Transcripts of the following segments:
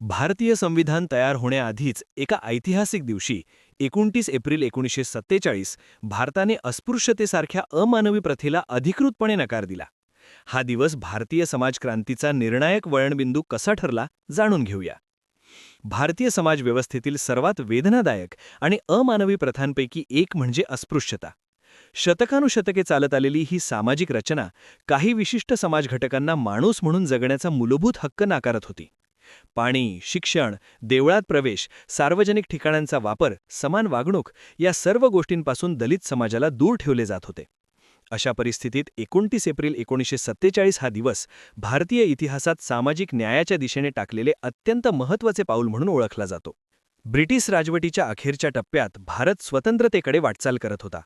भारतीय संविधान तयार होण्याआधीच एका ऐतिहासिक दिवशी एकोणतीस एप्रिल एकोणीसशे सत्तेचाळीस भारताने अस्पृश्यतेसारख्या अमानवी प्रथेला अधिकृतपणे नकार दिला. हा दिवस भारतीय समाजक्रांतीचा निर्णायक वळणबिंदू कसा ठरला जाणून घेऊया. भारतीय समाज व्यवस्थेतील सर्वात वेदनादायक आणि अमानवी प्रथांपैकी एक म्हणजे अस्पृश्यता. शतकानुशतके चालत आलेली ही सामाजिक रचना काही विशिष्ट समाज घटकांना माणूस म्हणून जगण्याचा मूलभूत हक्क नाकारत होती. पाणी शिक्षण देवळात प्रवेश सार्वजनिक ठिकाणांचा वापर समान वागणूक या सर्व गोष्टींपासून दलित समाजाला दूर ठेवले जात होते. अशा परिस्थितीत एकोणतीस एप्रिल एकोणीसशे सत्तेचाळीस हा दिवस भारतीय इतिहासात सामाजिक न्यायाच्या दिशेने टाकलेले अत्यंत महत्त्वाचे पाऊल म्हणून ओळखला जातो. ब्रिटिश राजवटीच्या अखेरच्या टप्प्यात भारत स्वतंत्रतेकडे वाटचाल करत होता.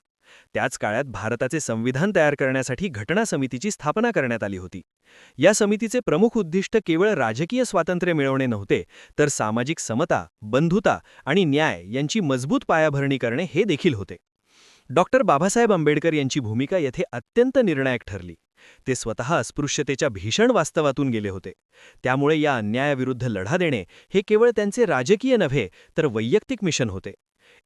त्याच काळात भारताचे संविधान तयार करण्यासाठी घटना समितीची स्थापना करण्यात आली होती. या समितीचे प्रमुख उद्दिष्ट केवळ राजकीय स्वातंत्र्य मिळवणे नव्हते तर सामाजिक समता बंधुता आणि न्याय यांची मजबूत पायाभरणी करणे हे देखील होते. डॉक्टर बाबासाहेब आंबेडकर यांची भूमिका येथे अत्यंत निर्णायक ठरली. ते स्वतः अस्पृश्यतेच्या भीषण वास्तवातून गेले होते. त्यामुळे या अन्यायाविरुद्ध लढा देणे हे केवळ त्यांचे राजकीय नव्हे तर वैयक्तिक मिशन होते.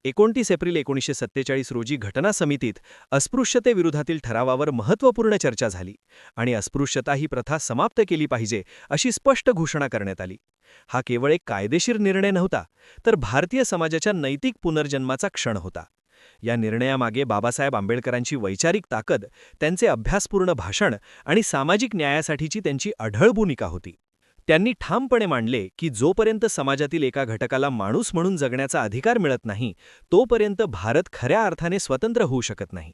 एकोणतीस एप्रिल एकोणीसशे सत्तेचाळीस रोजी घटना समितीत अस्पृश्यतेविरोधातील ठरावावर महत्त्वपूर्ण चर्चा झाली आणि अस्पृश्यता ही प्रथा समाप्त केली पाहिजे अशी स्पष्ट घोषणा करण्यात आली. हा केवळ एक कायदेशीर निर्णय नव्हता तर भारतीय समाजाच्या नैतिक पुनर्जन्माचा क्षण होता. या निर्णयामागे बाबासाहेब आंबेडकरांची वैचारिक ताकद त्यांचे अभ्यासपूर्ण भाषण आणि सामाजिक न्यायासाठीची त्यांची अढळ भूमिका होती. त्यांनी ठामपणे मांडले की जोपर्यंत समाजातील एका घटकाला माणूस म्हणून जगण्याचा अधिकार मिळत नाही तोपर्यंत भारत खऱ्या अर्थाने स्वतंत्र होऊ शकत नाही.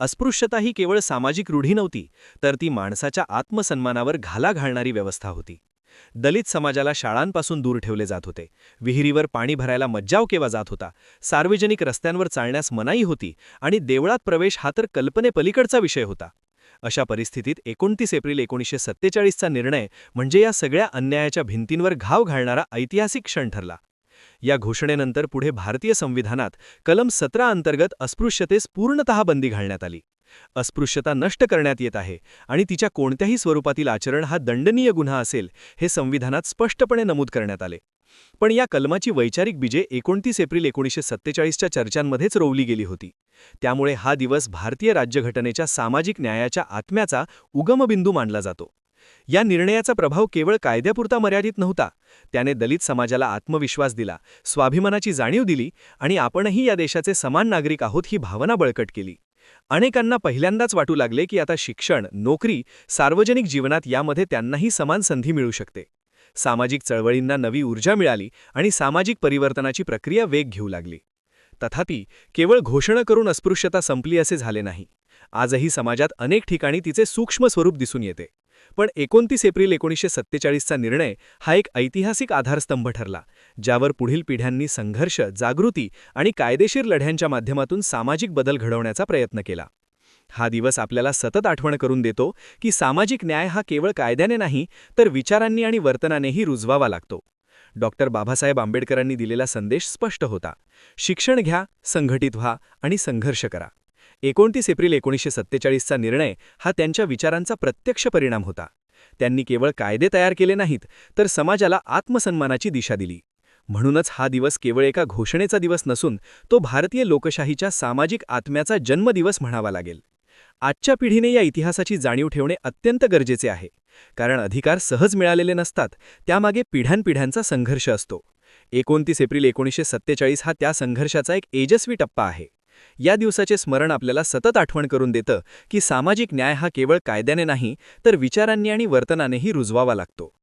अस्पृश्यता ही केवळ सामाजिक रूढी नव्हती तर ती माणसाच्या आत्मसन्मानावर घाला घालणारी व्यवस्था होती. दलित समाजाला शाळांपासून दूर ठेवले जात होते. विहिरीवर पाणी भरायला मज्जाव केवा जात होता. सार्वजनिक रस्त्यांवर चालण्यास मनाई होती आणि देवळात प्रवेश हा तर कल्पनेपलीकडचा विषय होता. अशा परिस्थितीत एकोणतीस एप्रिल एकोणीसशे सत्तेचाळीसचा निर्णय म्हणजे या सगळ्या अन्यायाच्या भिंतींवर घाव घालणारा ऐतिहासिक क्षण ठरला. या घोषणेनंतर पुढे भारतीय संविधानात कलम सतरा अंतर्गत अस्पृश्यतेस पूर्णतः बंदी घालण्यात आली. अस्पृश्यता नष्ट करण्यात येत आहे आणि तिच्या कोणत्याही स्वरूपातील आचरण हा दंडनीय गुन्हा असेल हे संविधानात स्पष्टपणे नमूद करण्यात आले. पण या कलमाची वैचारिक बीजे एकोणतीस एप्रिल एकोणीसशे सत्तेचाळीसच्या चर्चांमध्येच रोवली गेली होती. त्यामुळे हा दिवस भारतीय राज्यघटनेच्या सामाजिक न्यायाच्या आत्म्याचा उगमबिंदू मानला जातो. या निर्णयाचा प्रभाव केवळ कायद्यापुरता मर्यादित नव्हता त्याने दलित समाजाला आत्मविश्वास दिला स्वाभिमानाची जाणीव दिली आणि आपणही या देशाचे समान नागरिक आहोत ही भावना बळकट केली. अनेकांना पहिल्यांदाच वाटू लागले की आता शिक्षण नोकरी सार्वजनिक जीवनात यामध्ये त्यांनाही समान संधी मिळू शकते. सामाजिक चळवळींना नवी ऊर्जा मिळाली आणि सामाजिक परिवर्तनाची प्रक्रिया वेग घेऊ लागली. तथापि केवळ घोषणा करून अस्पृश्यता संपली असे झाले नाही. आजही समाजात अनेक ठिकाणी तिचे सूक्ष्म स्वरूप दिसून येते. पण एकोणतीस एप्रिल एकोणीसशे सत्तेचाळीसचा निर्णय हा एक ऐतिहासिक आधारस्तंभ ठरला ज्यावर पुढील पिढ्यांनी संघर्ष जागृती आणि कायदेशीर लढ्यांच्या माध्यमातून सामाजिक बदल घडवण्याचा प्रयत्न केला. हा दिवस आपल्याला सतत आठवण करून देतो की सामाजिक न्याय हा केवळ कायद्याने नाही तर विचारांनी आणि वर्तनानेही रुजवावा लागतो. डॉक्टर बाबासाहेब आंबेडकरांनी दिलेला संदेश स्पष्ट होता. शिक्षण घ्या संघटित व्हा आणि संघर्ष करा. एकोणतीस एप्रिल एकोणीसशे सत्तेचाळीसचा निर्णय हा त्यांच्या विचारांचा प्रत्यक्ष परिणाम होता. त्यांनी केवळ कायदे तयार केले नाहीत तर समाजाला आत्मसन्मानाची दिशा दिली. म्हणूनच हा दिवस केवळ एका घोषणेचा दिवस नसून तो भारतीय लोकशाहीच्या सामाजिक आत्म्याचा जन्मदिवस म्हणावा लागेल. आजच्या पिढीने या इतिहासाची जाणीव ठेवणे अत्यंत गरजेचे आहे. कारण अधिकार सहज मिळालेले नसतात त्यामागे पिढ्यानपिढ्यांचा संघर्ष असतो. एकोणतीस एप्रिल एकोणीसशे सत्तेचाळीस हा त्या संघर्षाचा एक एजस्वी टप्पा आहे. या दिवसाचे स्मरण आपल्याला सतत आठवण करून देतं की सामाजिक न्याय हा केवळ कायद्याने नाही तर विचारांनी आणि वर्तनानेही रुजवावा लागतो.